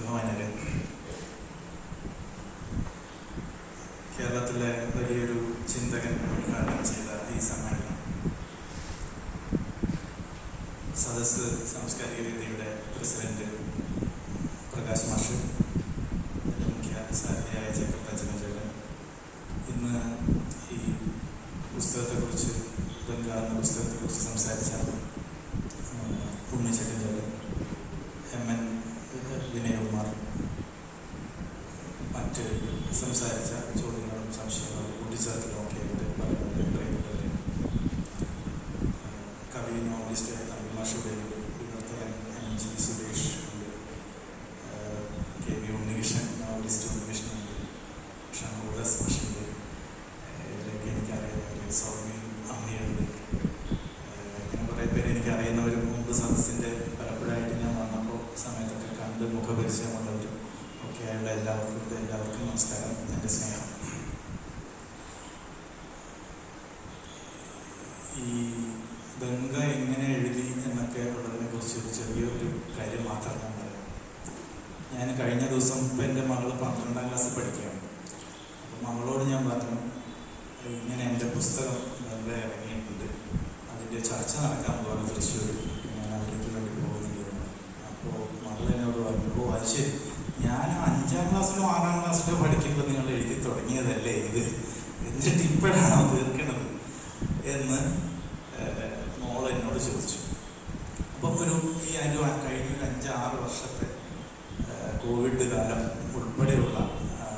ബഹുമാനരെ കേരളത്തിലെ വലിയൊരു ചിന്തകൻ ഉദ്ഘാടനം ചെയ്ത ഈ സമ്മേളനം സദസ് സാംസ്കാരിക വേദിയുടെ പ്രസിഡന്റ് പ്രകാശ് മാഷ് എന്റെ മുഖ്യ സാരഥിയായ ജേക്കബ് പച്ചനചേട്ടൻ ഇന്ന് ഈ പുസ്തകത്തെക്കുറിച്ച് ബംഗ എന്ന പുസ്തകത്തെക്കുറിച്ച് സംസാരിച്ച ഉണ്ണിച്ചേട്ടൻ ചേട്ടൻ എം എൻ വിനയകുമാർ മറ്റ് സംസാരിച്ച ചോദ്യങ്ങളും സംശയങ്ങളും കൂട്ടിച്ചേർക്കലും ഒക്കെ വളരെ പ്രിയപ്പെട്ടവരെ കവി നോവലിസ്റ്റ് തമ്പി മാഷുടെ വിവർത്തകൻ എം ജി സുരേഷ് ഉണ്ട് K V Unnikrishnan novelist Unnikrishnan ഉണ്ട് ഷൺമുഖദാസ് മാഷുണ്ട് ഇതിലൊക്കെ എനിക്കറിയുന്നവർ സൗമ്യ അമ്മയുണ്ട്. ഇങ്ങനെ കുറേ പേര് എനിക്കറിയുന്നവരും മുമ്പ് സദസ്സിന്റെ പലപ്പോഴായിട്ട് ഞാൻ വന്നപ്പോൾ സമയത്തൊക്കെ കണ്ട് മുഖപരിചയമുള്ളവരും ഒക്കെ ആയുള്ള എല്ലാവർക്കും എല്ലാവർക്കും നമസ്കാരം എന്റെ സ്നേഹം. ഈ ഗംഗ എങ്ങനെ എഴുതി എന്നൊക്കെ ഉള്ളതിനെ കുറിച്ച് ഒരു ചെറിയൊരു കാര്യം മാത്രം ഞാൻ പറയാം. ഞാൻ കഴിഞ്ഞ ദിവസം ഇപ്പം എന്റെ മകൾ പന്ത്രണ്ടാം ക്ലാസ്സിൽ പഠിക്കുകയാണ് അപ്പം മകളോട് ഞാൻ പറഞ്ഞു ഇങ്ങനെ എന്റെ പുസ്തകം ഗംഗ ഇറങ്ങിയിട്ടുണ്ട് അതിന്റെ ചർച്ച നടക്കാൻ പോവാണ് തൃശ്ശൂർ ഞാൻ അതിലേക്ക് വേണ്ടി പോകുന്നുണ്ട് എന്ന്. അപ്പോൾ മകൾ എന്നോട് പറഞ്ഞു ഓ അത് ശരി ഞാൻ അഞ്ചാം ക്ലാസ്സിലോ ആറാം ക്ലാസ്സിലോ പഠിക്കുമ്പോൾ നിങ്ങൾ എഴുതി തുടങ്ങിയതല്ലേ ഇത്? എന്നിട്ട് ഇപ്പോഴാണോ തീർക്കണത് എന്ന് മോൾ എന്നോട് ചോദിച്ചു. അപ്പം ഒരു ഈ അനു കഴിഞ്ഞ ഒരു അഞ്ചാറ് വർഷത്തെ കോവിഡ് കാലം ഉൾപ്പെടെയുള്ള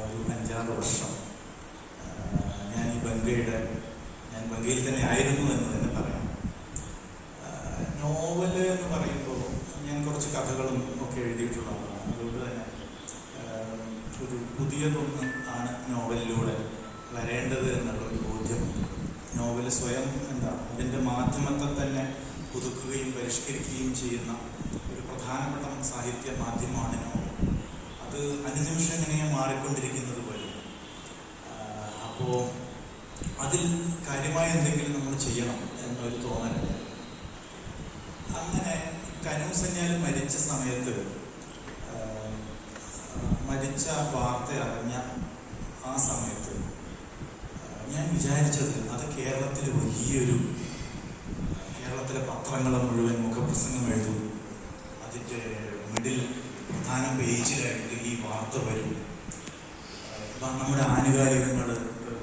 ഒരു അഞ്ചാറ് വർഷം ഞാൻ ഈ ബംഗയുടെ ഞാൻ ബംഗയിൽ തന്നെ ആയിരുന്നു എന്ന് തന്നെ പറയാം ഏഹ്, നോവൽ എന്ന് പറയുമ്പോൾ ഞാൻ കുറച്ച് കഥകളും ഒക്കെ എഴുതിയിട്ടുള്ളതാണ് അതുകൊണ്ട് തന്നെ ഏഹ്, ഒരു പുതിയതൊന്ന് ആണ് നോവലിലൂടെ വരേണ്ടത് എന്നുള്ള ഒരു ബോധ്യമുണ്ട് നോവൽ സ്വയം എന്താ അതിന്റെ മാധ്യമത്തെ തന്നെ പുതുക്കുകയും പരിഷ്കരിക്കുകയും ചെയ്യുന്ന ഒരു പ്രധാനപ്പെട്ട സാഹിത്യ മാധ്യമമാണ് നോവൽ. അത് അനുനിമിഷം ഇങ്ങനെ മാറിക്കൊണ്ടിരിക്കുന്നത് പോലെ. അപ്പോൾ അതിൽ കാര്യമായ എന്തെങ്കിലും നമ്മൾ ചെയ്യണം എന്നൊരു തോന്നലുണ്ട്. അങ്ങനെ കനൂസന്യാൽ മരിച്ച സമയത്ത് മരിച്ച വാർത്ത അറിഞ്ഞ ആ സമയത്ത് ഞാൻ വിചാരിച്ചത് അത് കേരളത്തിൽ വലിയൊരു കേരളത്തിലെ പത്രങ്ങൾ മുഴുവൻ മുഖപ്രസംഗം എഴുതും. അതിന്റെ മിഡിൽ പ്രധാന പേജിലായിട്ട് ഈ വാർത്ത വരും. നമ്മുടെ ആനുകാലികങ്ങൾ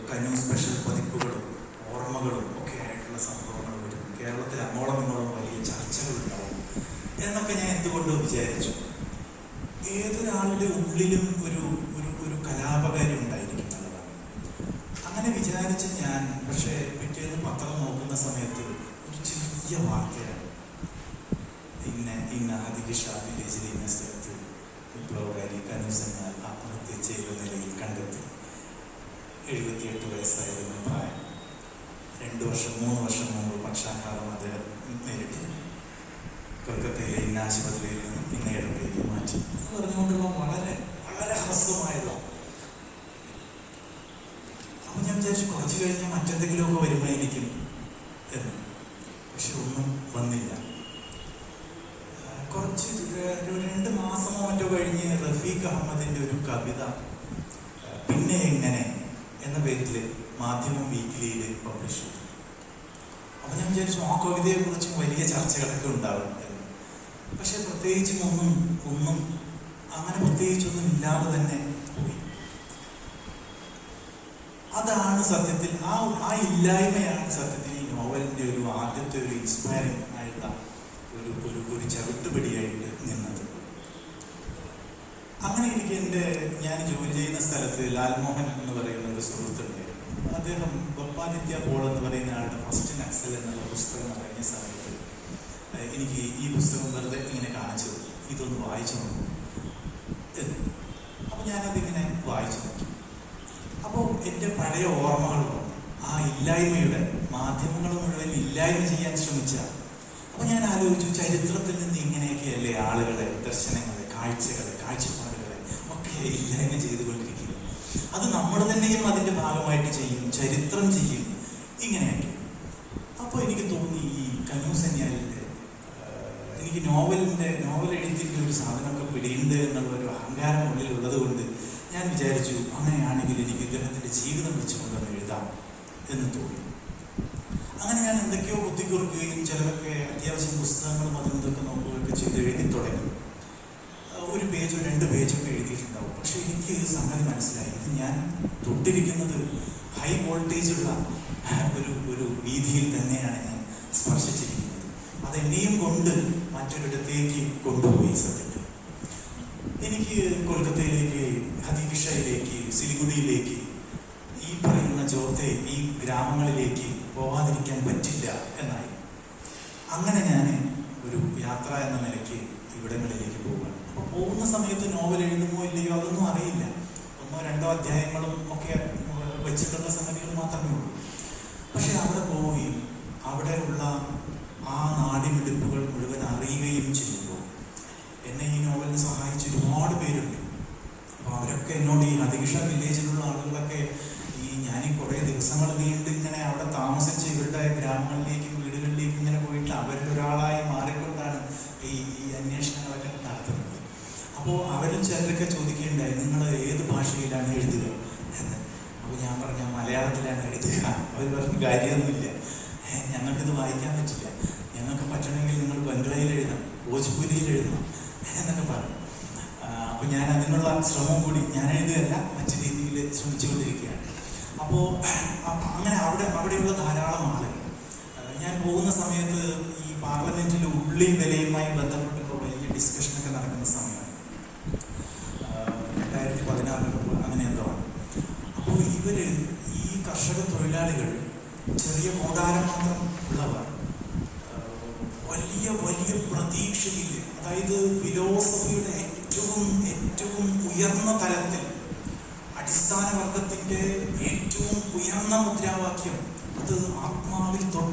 കനു സ്പെഷ്യൽ പതിപ്പുകളും ഓർമ്മകളും വിചാരിച്ചു കുറച്ച് കഴിഞ്ഞ് മറ്റെന്തെങ്കിലുമൊക്കെ വരുമായിരിക്കും എന്ന്. പക്ഷെ ഒന്നും വന്നില്ല. കുറച്ച് ഒരു രണ്ട് മാസമോ മറ്റോ കഴിഞ്ഞ് റഫീഖ് അഹമ്മദിന്റെ ഒരു കവിത പിന്നെ എങ്ങനെ എന്ന പേരിൽ മാധ്യമം വീക്കിലിയിൽ പബ്ലിഷ് ചെയ്തു. അപ്പൊ ഞാൻ വിചാരിച്ചു ആ കവിതയെ കുറിച്ച് വലിയ ചർച്ചകളൊക്കെ ഉണ്ടാവും എന്ന്. പക്ഷെ പ്രത്യേകിച്ചും ഒന്നും ഒന്നും അങ്ങനെ പ്രത്യേകിച്ചൊന്നും ഇല്ലാതെ തന്നെ പോയി. അതാണ് സത്യത്തിൽ ആ ആ ഇല്ലായ്മയാണ് സത്യത്തിൽ ഈ നോവലിന്റെ ഒരു ആദ്യത്തെ ഒരു ഇൻസ്പയറിംഗ് ആയിട്ടുള്ള ഒരു ഒരു ഒരു ചവിട്ടുപിടിയായിട്ട് നിന്നത്. അങ്ങനെ എനിക്ക് എന്റെ ഞാൻ ജോലി ചെയ്യുന്ന സ്ഥലത്ത് ലാൽമോഹൻ എന്ന് പറയുന്ന ഒരു സുഹൃത്തുണ്ടായിരുന്നു അദ്ദേഹം ബപ്പാദിത്യ പോൾ എന്ന് പറയുന്ന ആളുടെ ഫസ്റ്റ് നക്സൽ എന്നുള്ള പുസ്തകം ഇറങ്ങിയ സമയത്ത് എനിക്ക് ഈ പുസ്തകം വെറുതെ ഇങ്ങനെ കാണിച്ചു. ഇതൊന്ന് വായിച്ചു നോക്കും അപ്പോൾ ഞാനതിങ്ങനെ വായിച്ചു. എന്റെ പഴയ ഓർമ്മകളും ആ ഇല്ലായ്മയുടെ മാധ്യമങ്ങൾ മുഴുവൻ ഇല്ലായ്മ ചെയ്യാൻ ശ്രമിച്ച. അപ്പൊ ഞാൻ ആലോചിച്ചു ചരിത്രത്തിൽ നിന്ന് ഇങ്ങനെയൊക്കെയല്ലേ ആളുകളെ ദർശനങ്ങളെ കാഴ്ചകളെ കാഴ്ചപ്പാടുകളെ ഒക്കെ ഇല്ലായ്മ ചെയ്തുകൊണ്ടിരിക്കുന്നു അത് നമ്മൾ തന്നെയും അതിന്റെ ഭാഗമായിട്ട് ചെയ്യും ചരിത്രം ചെയ്യും ഇങ്ങനെയൊക്കെ. അപ്പോൾ എനിക്ക് തോന്നി ഈ കനൂസന്യാലിന്റെ എനിക്ക് നോവലിന്റെ നോവൽ എഴുത്തിന്റെ ഒരു സാധനമൊക്കെ പിടിയുണ്ട് എന്നുള്ള ഒരു അഹങ്കാരം ഉള്ളിലുള്ളത് കൊണ്ട് ഞാൻ വിചാരിച്ചു അങ്ങനെയാണെങ്കിൽ എനിക്ക് ഇദ്ദേഹത്തിന്റെ ജീവിതം വെച്ചുകൊണ്ടൊന്ന് എഴുതാം എന്ന് തോന്നി. അങ്ങനെ ഞാൻ എന്തൊക്കെയോ ബുദ്ധി കുറിക്കുകയും ചിലരൊക്കെ അത്യാവശ്യം പുസ്തകങ്ങളും അതും ഇതൊക്കെ നോക്കുകയൊക്കെ ചെയ്ത് എഴുതി തുടങ്ങി. ഒരു പേജോ രണ്ട് പേജൊക്കെ എഴുതിയിട്ടുണ്ടാവും. പക്ഷേ എനിക്ക് സംഗതി മനസ്സിലായി. ഇത് ഞാൻ തൊട്ടിരിക്കുന്നത് ഹൈ വോൾട്ടേജ് ഉള്ള ഒരു ഒരു വീതിയിൽ തന്നെയാണ് ഞാൻ സ്പർശിച്ചിരിക്കുന്നത്. അതെന്നെയും കൊണ്ട് മറ്റൊരിടത്തേക്ക് കൊണ്ടുപോയി സത്യത്തിൽ എനിക്ക് കൊൽക്കത്തയിലേക്ക് ഹതീഷയിലേക്ക് സിലിഗുഡിയിലേക്ക് ഈ പറയുന്ന ചോത്തെ ഈ ഗ്രാമങ്ങളിലേക്ക് പോകാതിരിക്കാൻ പറ്റില്ല എന്നായി. അങ്ങനെ ഞാൻ ഒരു യാത്ര എന്ന നിലയ്ക്ക് ഇവിടങ്ങളിലേക്ക് പോവുകയാണ്. അപ്പോൾ പോകുന്ന സമയത്ത് നോവൽ എഴുതുമോ ഇല്ലയോ അതൊന്നും അറിയില്ല. ഒന്നോ രണ്ടോ അധ്യായങ്ങളും ഒക്കെ വെച്ചിട്ടുള്ള സംഗതികൾ മാത്രമേ ഉള്ളൂ. പക്ഷെ അവിടെ പോവുകയും അവിടെ ഉള്ള ആ നാടിമെടുപ്പുകൾ മുഴുവൻ അറിയുകയും ചെയ്യുമ്പോൾ എന്നെ ഈ നോവലിന് സഹായിച്ച ഒരുപാട് പേരുണ്ട്. അപ്പോൾ അവരൊക്കെ എന്നോട് ഈ അധികൃഷ വില്ലേജിലുള്ള ആളുകളൊക്കെ ഈ ഞാൻ ഈ കുറേ ദിവസങ്ങൾ നീണ്ട് ഇങ്ങനെ അവിടെ താമസിച്ച് ഇവരുടെ ഗ്രാമങ്ങളിലേക്കും വീടുകളിലേക്കും ഇങ്ങനെ പോയിട്ട് അവരിൽ ഒരാളായി മാറിക്കൊണ്ടാണ് ഈ ഈ അന്വേഷണങ്ങളൊക്കെ നടത്തുന്നത് അപ്പോൾ അവരിൽ ചിലരൊക്കെ ചോദിക്കുകയുണ്ടായി നിങ്ങൾ ഏത് ഭാഷയിലാണ് എഴുതുക എന്ന് അപ്പോൾ ഞാൻ പറഞ്ഞ മലയാളത്തിലാണ് അവർ പറഞ്ഞു കാര്യമൊന്നുമില്ല. ഞങ്ങൾക്കിത് വായിക്കാൻ പറ്റില്ല. ഞങ്ങൾക്ക് പറ്റണമെങ്കിൽ നിങ്ങൾ ബംഗ്ലയിൽ എഴുതണം ഭോജ്പുരിയിൽ എഴുതണം എന്നൊക്കെ പറഞ്ഞു. അപ്പോൾ ഞാൻ അതിനുള്ള ശ്രമം കൂടി ഞാൻ എഴുതുകയല്ല മറ്റു രീതിയിൽ ശ്രമിച്ചുകൊണ്ടിരിക്കുകയാണ്. അപ്പോൾ അങ്ങനെ അവിടെ അവിടെയുള്ള ധാരാളം ആളുകൾ. ഞാൻ പോകുന്ന സമയത്ത് ഈ പാർലമെന്റിന്റെ ഉള്ളിയും വിലയുമായി ബന്ധപ്പെട്ടിട്ടുള്ള വലിയ ഡിസ്കഷനൊക്കെ നടക്കുന്ന സമയമാണ് രണ്ടായിരത്തി പതിനാറിന് മുമ്പ് അങ്ങനെ എന്തോ ആണ് അപ്പോൾ ഇവർ ഈ കർഷക തൊഴിലാളികൾ ചെറിയ കൂടാരം മാത്രം ഉള്ളവർ വലിയ വലിയ പ്രതീക്ഷയില്ല അതായത് ഫിലോസഫിയുടെ ഏറ്റവും ഏറ്റവും ഉയർന്ന തലത്തിൽ അടിസ്ഥാന വർഗത്തിന്റെ ഏറ്റവും ഉയർന്ന മുദ്രാവാക്യം അത് ആത്മാവിൽ തൊട്ട്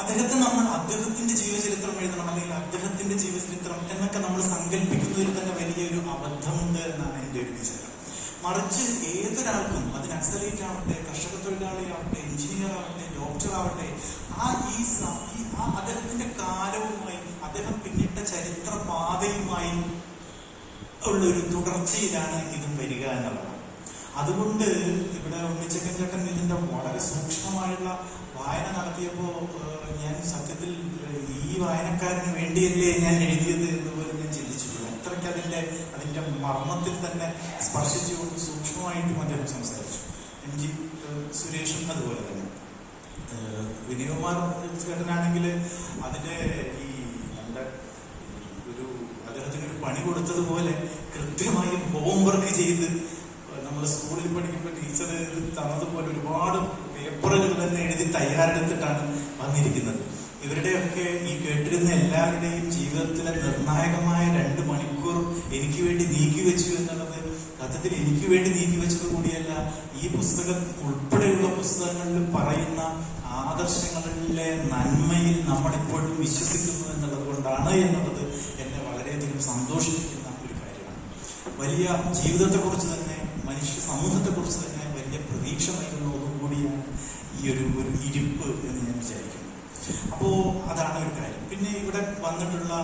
അദ്ദേഹത്തെ നമ്മൾ അദ്ദേഹത്തിന്റെ ജീവചരിത്രം എഴുതണം അല്ലെങ്കിൽ അദ്ദേഹത്തിന്റെ ജീവചരിത്രം എന്നൊക്കെ നമ്മൾ സങ്കല്പിക്കുന്നതിൽ തന്നെ വലിയൊരു അബദ്ധമുണ്ട് എന്നാണ് എന്റെ ഒരു വിചാരം. മറിച്ച് ഏതൊരാൾക്കും അത് നക്സലൈറ്റ് ആവട്ടെ കർഷക തൊഴിലാളി ആവട്ടെ എഞ്ചിനീയർ ആവട്ടെ ഡോക്ടർ ആവട്ടെ ആ ഈ ആ അദ്ദേഹത്തിന്റെ കാലവുമായി അദ്ദേഹം പിന്നിട്ട ചരിത്ര പാതയുമായി ഉള്ള ഒരു തുടർച്ചയിലാണ് ഇതും വരിക എന്നുള്ളത്. അതുകൊണ്ട് ഇവിടെ ഉണ്ണിച്ചക്കൻ ചേട്ടൻ ഇതിന്റെ വളരെ സൂക്ഷ്മമായുള്ള വായന നടത്തിയപ്പോൾ ഞാൻ സത്യത്തിൽ ഈ വായനക്കാരന് വേണ്ടിയല്ലേ ഞാൻ എഴുതിയത് എന്ന് പോലും ഞാൻ ചിന്തിച്ചിട്ടില്ല. അത്രയ്ക്ക് അതിന്റെ അതിന്റെ മർമ്മത്തിൽ തന്നെ സ്പർശിച്ചുകൊണ്ട് സൂക്ഷ്മമായിട്ടും അദ്ദേഹം സംസാരിച്ചു. എം ജി സുരേഷും അതുപോലെ തന്നെ. വിനയകുമാർ ചേട്ടനാണെങ്കിൽ അതിന്റെ ഈ നമ്മുടെ ഒരു അദ്ദേഹത്തിന് ഒരു പണി കൊടുത്തതുപോലെ കൃത്യമായി ഹോംവർക്ക് ചെയ്ത് നമ്മൾ സ്കൂളിൽ പഠിക്കുമ്പോൾ ടീച്ചർ തന്നതുപോലെ ഒരുപാട് പേപ്പറുകൾ തന്നെ എഴുതി തയ്യാറെടുത്തിട്ടാണ് വന്നിരിക്കുന്നത്. ഇവരുടെയൊക്കെ ഈ കേട്ടിരുന്ന എല്ലാവരുടെയും ജീവിതത്തിലെ നിർണായകമായ രണ്ട് മണിക്കൂർ എനിക്ക് വേണ്ടി നീക്കി വെച്ചു എന്നുള്ളത് സത്യത്തിൽ എനിക്ക് വേണ്ടി നീക്കി വെച്ചത് കൂടിയല്ല ഈ പുസ്തകം ഉൾപ്പെടെയുള്ള പുസ്തകങ്ങളിൽ പറയുന്ന ആദർശങ്ങളിലെ നന്മയിൽ നമ്മളിപ്പോഴും വിശ്വസിക്കുന്നു എന്നുള്ളത് കൊണ്ടാണ് എന്നുള്ളത് എന്നെ വളരെയധികം സന്തോഷിപ്പിക്കുന്ന ഒരു കാര്യമാണ്. വലിയ ജീവിതത്തെക്കുറിച്ച് തന്നെ മനുഷ്യ സമൂഹത്തെക്കുറിച്ച് തന്നെ വലിയ പ്രതീക്ഷ നൽകുന്ന. ഒരു ഒരു ഇരിപ്പ് എന്ന് ഞാൻ വിചാരിക്കുന്നു. അപ്പോ അതാണ് ഒരു കാര്യം. പിന്നെ ഇവിടെ വന്നിട്ടുള്ള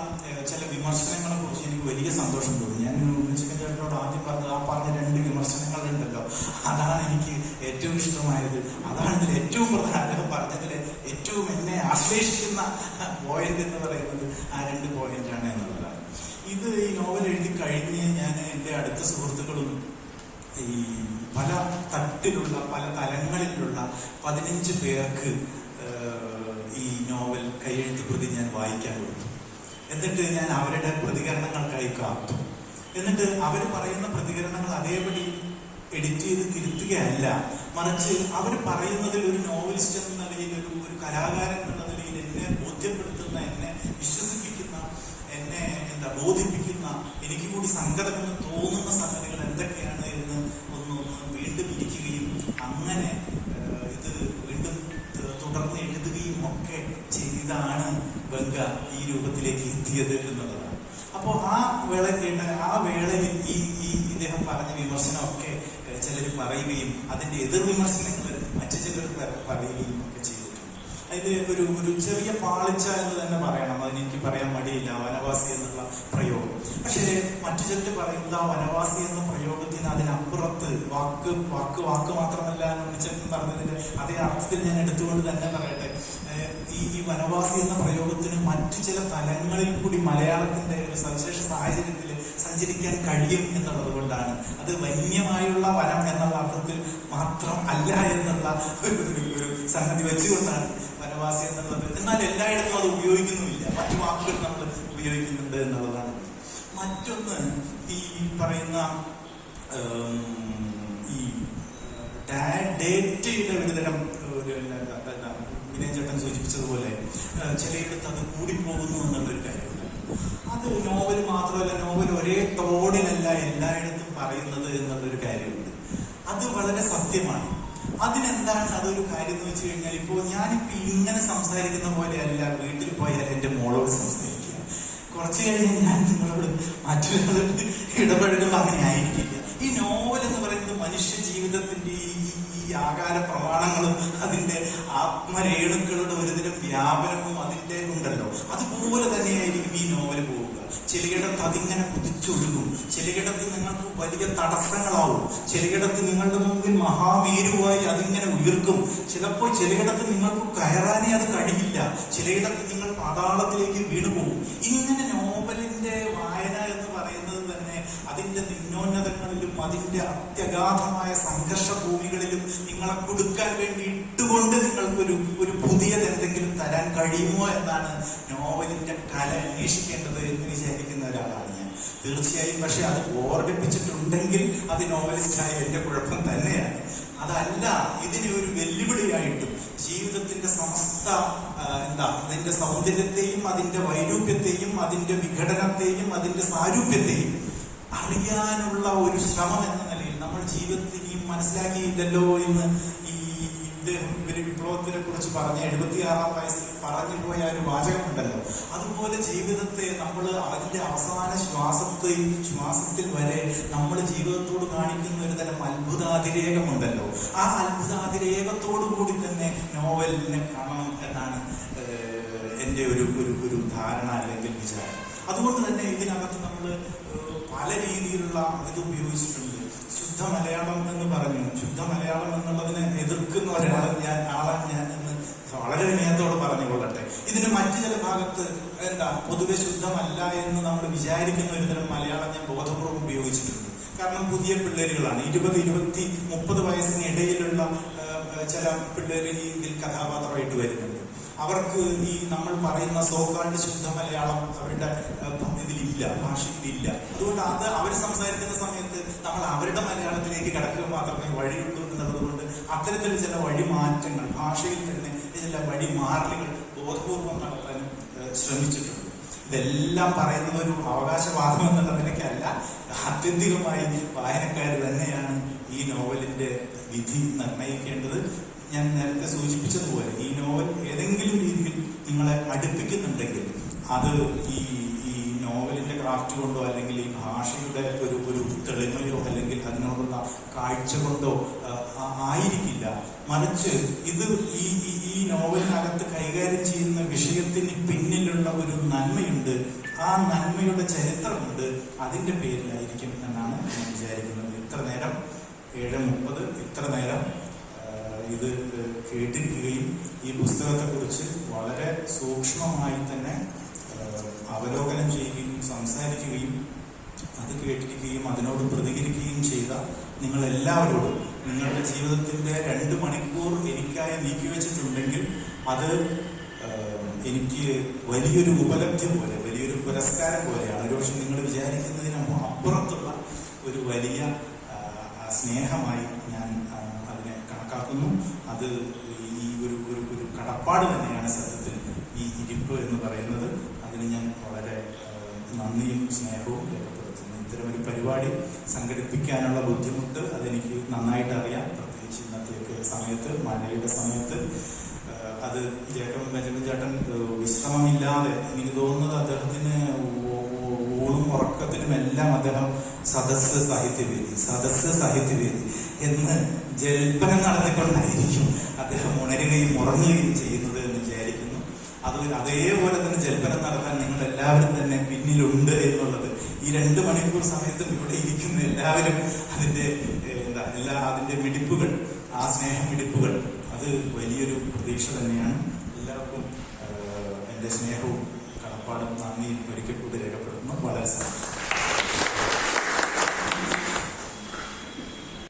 ചില വിമർശനങ്ങളെ കുറിച്ച് എനിക്ക് വലിയ സന്തോഷം തോന്നി. ഞാൻ ഉണ്ണിച്ചക്കൻ ചേട്ടനോട് ആദ്യം പറഞ്ഞത് ആ പറഞ്ഞ രണ്ട് വിമർശനങ്ങളുണ്ടല്ലോ. അതാണ് എനിക്ക് ഏറ്റവും ഇഷ്ടമായത്. അതാണ് ഇതിൽ ഏറ്റവും പ്രധാന. അദ്ദേഹം പറഞ്ഞതിൽ ഏറ്റവും എന്നെ ആശ്ലേഷിക്കുന്ന പോയിന്റ് എന്ന് പറയുന്നത് ആ രണ്ട് പോയിന്റാണ് എന്നുള്ളതാണ്. ഇത് ഈ നോവൽ എഴുതി കഴിഞ്ഞ് ഞാൻ എന്റെ അടുത്ത സുഹൃത്തുക്കളും ഈ പല തട്ടിലുള്ള പല തലങ്ങളിലുള്ള പതിനഞ്ച് പേർക്ക് ഈ നോവൽ കയ്യെഴുത്ത് പ്രതി ഞാൻ വായിക്കാൻ കൊടുത്തു. എന്നിട്ട് ഞാൻ അവരുടെ പ്രതികരണങ്ങൾക്കായി കാത്തു. എന്നിട്ട് അവർ പറയുന്ന പ്രതികരണങ്ങൾ അതേപടി എഡിറ്റ് ചെയ്ത് തിരുത്തുകയല്ല. മറിച്ച് അവർ പറയുന്നതിൽ ഒരു നോവലിസ്റ്റ് എന്ന നിലയിൽ ഒരു ഒരു കലാകാരൻ രൂപത്തിലേക്ക് എത്തിയത് എന്നുള്ളതാണ് അപ്പോൾ ആ വേള ആ വേളയിൽ ഈ ഈ ഇദ്ദേഹം പറഞ്ഞ വിമർശനമൊക്കെ ചിലർ പറയുകയും അതിന്റെ എതിർ വിമർശനങ്ങൾ മറ്റു ചിലർ പറയുകയും ഒക്കെ അതിന്റെ ഒരു ഒരു ചെറിയ പാളിച്ച എന്ന് തന്നെ പറയണം. അതിന് എനിക്ക് പറയാൻ മടിയില്ല. വനവാസി എന്നുള്ള പ്രയോഗം. പക്ഷേ മറ്റു ചിലർ പറയുന്നത് ആ വനവാസി എന്ന പ്രയോഗത്തിന് അതിനപ്പുറത്ത് വാക്ക് വാക്ക് വാക്ക് മാത്രമല്ല ഉണ്ണിച്ചേട്ടൻ പറഞ്ഞതിന്റെ അതേ അർത്ഥത്തിൽ ഞാൻ എടുത്തുകൊണ്ട് തന്നെ പറയട്ടെ. ഈ ഈ വനവാസി എന്ന പ്രയോഗത്തിന് മറ്റു ചില തലങ്ങളിൽ കൂടി മലയാളത്തിന്റെ ഒരു സവിശേഷ സാഹചര്യത്തിൽ സഞ്ചരിക്കാൻ കഴിയും എന്നുള്ളത് കൊണ്ടാണ്. അത് വന്യമായുള്ള വനം എന്നുള്ള അർത്ഥത്തിൽ മാത്രം അല്ല എന്നുള്ള ഒരു സംഗതി വെച്ചുകൊണ്ടാണ്. വനവാസി എന്നുള്ളത് എന്നാൽ എല്ലായിടത്തും അത് ഉപയോഗിക്കുന്നുമില്ല. മറ്റു വാക്കുകൾ നമ്മൾ ഉപയോഗിക്കുന്നുണ്ട് എന്നുള്ളതാണ്. മറ്റൊന്ന് ഈ പറയുന്ന ഈ ഡേറ്റയുടെ ഒരു എന്താ- എന്താ, വിനയൻ ചേട്ടൻ സൂചിപ്പിച്ചതുപോലെ ചിലയിടത്ത് അത് കൂടിപ്പോകുന്നു എന്നുള്ളൊരു കാര്യമുണ്ട്. അത് നോവൽ മാത്രമല്ല നോവൽ ഒരേ തോടിലല്ല എല്ലായിടത്തും പറയുന്നത് എന്നുള്ളൊരു കാര്യമുണ്ട്. അത് വളരെ സത്യമാണ്. അതിനെന്താണ് അതൊരു കാര്യം എന്ന് വെച്ച് കഴിഞ്ഞാൽ ഇപ്പോൾ ഞാനിപ്പോ ഇങ്ങനെ സംസാരിക്കുന്ന പോലെയല്ല വീട്ടിൽ പോയാൽ എന്റെ മോളോട് സംസാരിക്കുക. കുറച്ച് കഴിഞ്ഞാൽ ഞാൻ നിങ്ങളോട് മറ്റൊരാളോട് ഇടപെടുന്നത് അങ്ങനെ ആയിരിക്കില്ല. ഈ നോവൽ എന്ന് പറയുന്നത് മനുഷ്യ ജീവിതത്തിന്റെ ഈ ആകാര പ്രമാണങ്ങളും അതിന്റെ ആത്മരേണുക്കളുടെ ഒരുതരം വ്യാപനവും അതിന്റെ ഉണ്ടല്ലോ. അതുപോലെ തന്നെയായിരിക്കും ഈ നോവൽ പോവുക ചിലയിടത്ത് അതിങ്ങനെ കുതിച്ചൊഴുകും. ചിലയിടത്ത് നിങ്ങൾക്ക് വലിയ തടസ്സങ്ങളാവും. ചിലയിടത്ത് നിങ്ങളുടെ മുമ്പിൽ മഹാമേരുവായി അതിങ്ങനെ ഉയർക്കും. ചിലപ്പോൾ ചിലയിടത്ത് നിങ്ങൾക്ക് കയറാനേ അത് കഴിയില്ല. ചിലയിടത്ത് നിങ്ങൾ പാതാളത്തിലേക്ക് വീണുപോകും. ഇങ്ങനെ നോവലിന്റെ വായന എന്ന് പറയുന്നത് തന്നെ അതിന്റെ നിന്നോന്നതങ്ങളിലും അതിന്റെ അത്യഗാധമായ സംഘർഷ ഭൂമികളിലും നിങ്ങളെ കൊടുക്കാൻ വേണ്ടി ഇട്ടുകൊണ്ട് നിങ്ങൾക്കൊരു ഒരു പുതിയത് എന്തെങ്കിലും തരാൻ കഴിയുമോ എന്നാണ് നോവലിന്റെ കല അന്വേഷിക്കേണ്ടത് എന്ന് വിചാരിക്കുന്ന ഒരാളാണ് ഞാൻ. തീർച്ചയായും പക്ഷെ അത് ഓർമ്മിപ്പിച്ചിട്ടുണ്ടെങ്കിൽ അത് നോവലിസ്റ്റായ എന്റെ കുഴപ്പം തന്നെയാണ്. അതല്ല ഇതിനെ ഒരു വെല്ലുവിളിയായിട്ടും ജീവിതത്തിന്റെ സമസ്ത എന്താ അതിന്റെ സൗന്ദര്യത്തെയും അതിന്റെ വൈരൂപ്യത്തെയും അതിന്റെ വിഘടനത്തെയും അതിന്റെ സാരൂപ്യത്തെയും അറിയാനുള്ള ഒരു ശ്രമം എന്ന നിലയിൽ നമ്മൾ ജീവിതത്തിൽ ഇനിയും മനസ്സിലാക്കിയില്ലല്ലോ എന്ന് ഈ ഇദ്ദേഹം വിപ്ലവത്തിനെ കുറിച്ച് പറഞ്ഞ എഴുപത്തിയാറാം വയസ്സിൽ പറഞ്ഞു പോയ ഒരു വാചകമുണ്ടല്ലോ. അതുപോലെ ജീവിതത്തെ നമ്മൾ അതിന്റെ അവസാന ശ്വാസത്തിൽ ശ്വാസത്തിൽ വരെ നമ്മൾ ജീവിതത്തോട് കാണിക്കുന്ന ഒരു തരം അത്ഭുതാതിരേകമുണ്ടല്ലോ. ആ അത്ഭുതാതിരേകത്തോടു കൂടി തന്നെ നോവലിനെ കാണണം എന്നാണ് എന്റെ ഒരു ഒരു ധാരണ അല്ലെങ്കിൽ വിചാരം. അതുകൊണ്ട് തന്നെ ഇതിനകത്ത് നമ്മൾ പല രീതിയിലുള്ള ഇത് ഉപയോഗിച്ചിട്ടുണ്ട്. ശുദ്ധ മലയാളം എന്ന് പറഞ്ഞു. ശുദ്ധ മലയാളം എന്നുള്ളതിനെ എതിർക്കുന്ന ഒരാളെ ഞാൻ ആളാണ് ഞാൻ എന്ന് വളരെ വിനയത്തോട് പറഞ്ഞുകൊള്ളട്ടെ. ഇതിന് മറ്റു ചില ഭാഗത്ത് എന്താ പൊതുവെ ശുദ്ധമല്ല എന്ന് നമ്മൾ വിചാരിക്കുന്ന ഒരു തരം മലയാളം ഞാൻ ബോധപൂർവം ഉപയോഗിച്ചിട്ടുണ്ട്. കാരണം പുതിയ പിള്ളേരുകളാണ്. ഇരുപത് ഇരുപത്തി മുപ്പത് വയസ്സിന് ഇടയിലുള്ള ചില പിള്ളേർ ഈ ഇതിൽ കഥാപാത്രമായിട്ട് വരുന്നുണ്ട്. അവർക്ക് ഈ നമ്മൾ പറയുന്ന സോക്കാണ്ട് ശുദ്ധ മലയാളം അവരുടെ ആ, ഇതിലില്ല ഭാഷയിലില്ല. അതുകൊണ്ട് അത് അവർ സംസാരിക്കുന്ന സമയത്ത് നമ്മൾ അവരുടെ മലയാളത്തിലേക്ക് കടക്കുക മാത്രമേ വഴിയുള്ളൂ എന്നുള്ളത് കൊണ്ട് അത്തരത്തിൽ ചില വഴിമാറ്റങ്ങൾ ഭാഷയിൽ തന്നെ ചില വഴിമാറലുകൾ ബോധപൂർവം നടത്താനും ശ്രമിച്ചിട്ടുണ്ട്. ഇതെല്ലാം പറയുന്നത് ഒരു അവകാശവാദം എന്നുള്ള നിലയ്ക്കല്ല ആത്യന്തികമായി വായനക്കാർ തന്നെയാണ് ഈ നോവലിന്റെ വിധി നിർണയിക്കേണ്ടത്. ഞാൻ നേരത്തെ സൂചിപ്പിച്ചതുപോലെ ഈ നോവൽ ഏതെങ്കിലും രീതിയിൽ നിങ്ങളെ അടുപ്പിക്കുന്നുണ്ടെങ്കിൽ അത് ഈ ക്രാഫ്റ്റ് കൊണ്ടോ അല്ലെങ്കിൽ ഈ ഭാഷയുടെ ഒരു ഒരു തെളിമയോ അല്ലെങ്കിൽ അതിനോടുള്ള കാഴ്ച കൊണ്ടോ ആയിരിക്കില്ല. മറിച്ച് ഇത് ഈ ഈ- നോവലിനകത്ത് കൈകാര്യം ചെയ്യുന്ന വിഷയത്തിന് പിന്നിലുള്ള ഒരു നന്മയുണ്ട്. ആ നന്മയുടെ ചരിത്രമുണ്ട്. അതിന്റെ പേരിലായിരിക്കും എന്നാണ് ഞാൻ വിചാരിക്കുന്നത്. ഇത്ര നേരം ഏഴ് മുപ്പത് ഇത്ര നേരം ഇത് കേട്ടിരിക്കുകയും ഈ പുസ്തകത്തെക്കുറിച്ച് വളരെ സൂക്ഷ്മമായി തന്നെ അവലോകനം ചെയ്യുകയും സംസാരിക്കുകയും അത് കേട്ടിരിക്കുകയും അതിനോട് പ്രതികരിക്കുകയും ചെയ്ത നിങ്ങൾ എല്ലാവരോടും നിങ്ങളുടെ ജീവിതത്തിന്റെ രണ്ട് മണിക്കൂർ എനിക്കായി നീക്കിവെച്ചിട്ടുണ്ടെങ്കിൽ അത് എനിക്ക് വലിയൊരു ഉപലബ്ധി പോലെ വലിയൊരു പുരസ്കാരം പോലെയാണ്. ഒരുപക്ഷെ നിങ്ങൾ വിചാരിക്കുന്നതിന് അപ്പുറത്തുള്ള ഒരു വലിയ സ്നേഹമായി ഞാൻ അതിനെ കണക്കാക്കുന്നു. അത് ഈ ഒരു ഒരു കടപ്പാട് തന്നെയാണ് സത്യത്തിൽ ഈ ഇരിപ്പ് എന്ന് പറയുന്നത്. അതിന് ഞാൻ വളരെ നന്ദിയും സ്നേഹവും രേഖപ്പെടുത്തുന്നു. ഇത്തരം ഒരു പരിപാടി സംഘടിപ്പിക്കാനുള്ള ബുദ്ധിമുട്ട് അതെനിക്ക് നന്നായിട്ട് അറിയാം. പ്രത്യേകിച്ച് ഇന്നത്തെയൊക്കെ സമയത്ത് മഴയുടെ സമയത്ത് അത് ജേക്കബ് ബെഞ്ചമിൻ ചേട്ടൻ വിശ്രമമില്ലാതെ എനിക്ക് തോന്നുന്നത് അദ്ദേഹത്തിന് ഊണും ഉറക്കത്തിനും എല്ലാം അദ്ദേഹം സദസ് സാഹിത്യവേദി സദസ് സാഹിത്യവേദി എന്ന് ജൽപ്പനം നടത്തിക്കൊണ്ടായിരിക്കും അദ്ദേഹം ഉണരുകയും ഉറങ്ങുകയും ചെയ്യുന്നത് എന്ന് വിചാരിക്കുന്നു. അത് അതേപോലെ തന്നെ ജൽപ്പന നടത്താൻ നിങ്ങൾ എല്ലാവരും തന്നെ പിന്നിലുണ്ട് എന്നുള്ളത്. ഈ രണ്ട് മണിക്കൂർ സമയത്തും ഇവിടെ ഇരിക്കുന്ന എല്ലാവരും അതിന്റെ എന്താ എല്ലാ അതിന്റെ മിടിപ്പുകൾ ആ സ്നേഹ മിടിപ്പുകൾ അത് വലിയൊരു പ്രതീക്ഷ തന്നെയാണ്. എല്ലാവർക്കും എന്റെ സ്നേഹവും കടപ്പാടും നന്ദിയും ഒരിക്കൽ കൂടി രേഖപ്പെടുത്തുന്നു. വളരെ സന്തോഷം.